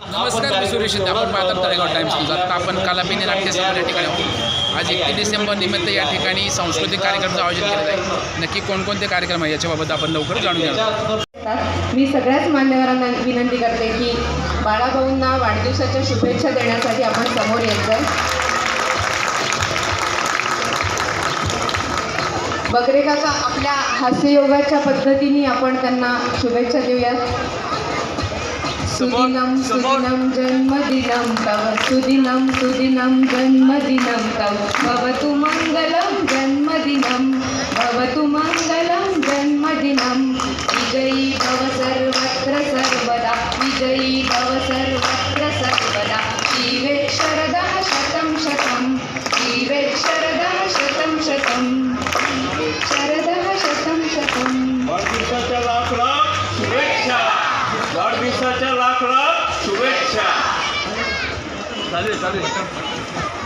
नमस्कार मी सुरेश आपण पाहतात तळेगाव टाइम्स समजा आता आपण कलापिनी नाट्यसमोर या ठिकाणी आहोत. आज एकतीस डिसेंबर निमित्त या ठिकाणी सांस्कृतिक कार्यक्रमाचं आयोजन केलं आहे नक्की कोणकोणते कार्यक्रम आहे याच्याबाबत आपण लवकर जाणून घ्या मी सगळ्याच मान्यवरांना विनंती करते की बाळाभाऊंना वाढदिवसाच्या शुभेच्छा देण्यासाठी आपण समोर येतो बकरे काका आपल्या हास्ययोगाच्या पद्धतीने आपण त्यांना शुभेच्छा देऊयात. சுதினம் சுதினம் ஜன்மதினம் தவ சுதினம் சுதினம் ஜன்மதினம் தவ. பவத்து மங்களம் ஜன்மதினம் பவத்து மங்களம் ஜன்மதினம். விஜயி பவ சர்வத்திர சர்வதா. விஜயி பவ சர்வத்திர சர்வதா. ஜீவேக்ஷரதா சதம் சதம். ஜீவேக்ஷரதா சதம் சதம். ஜீவேக்ஷரதா சதம் சதம். वाढदिवसाच्या लाख शुभेच्छा. चालेल चालेल.